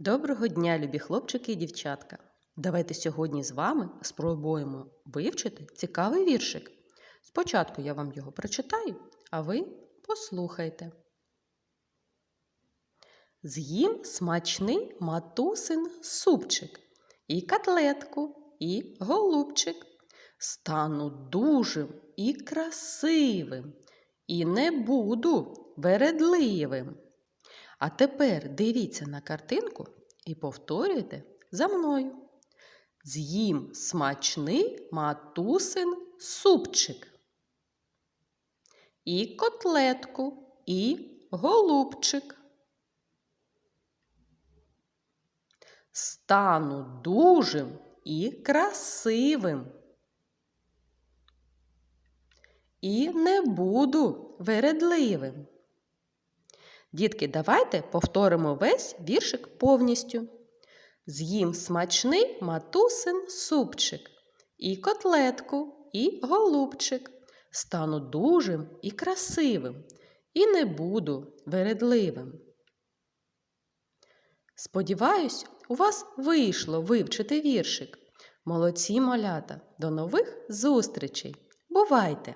Доброго дня, любі хлопчики і дівчатка! Давайте сьогодні з вами спробуємо вивчити цікавий віршик. Спочатку я вам його прочитаю, а ви послухайте. З'їм смачний матусин супчик, і котлетку, і голубчик. Стану дужим і красивим, і не буду вередливим. А тепер дивіться на картинку і повторюйте за мною. З'їм смачний матусин супчик. І котлетку, і голубчик. Стану дужим і красивим. І не буду вередливим. Дітки, давайте повторимо весь віршик повністю. З'їм смачний матусин супчик, і котлетку, і голубчик. Стану дужим і красивим, і не буду вередливим. Сподіваюсь, у вас вийшло вивчити віршик. Молодці малята! До нових зустрічей! Бувайте!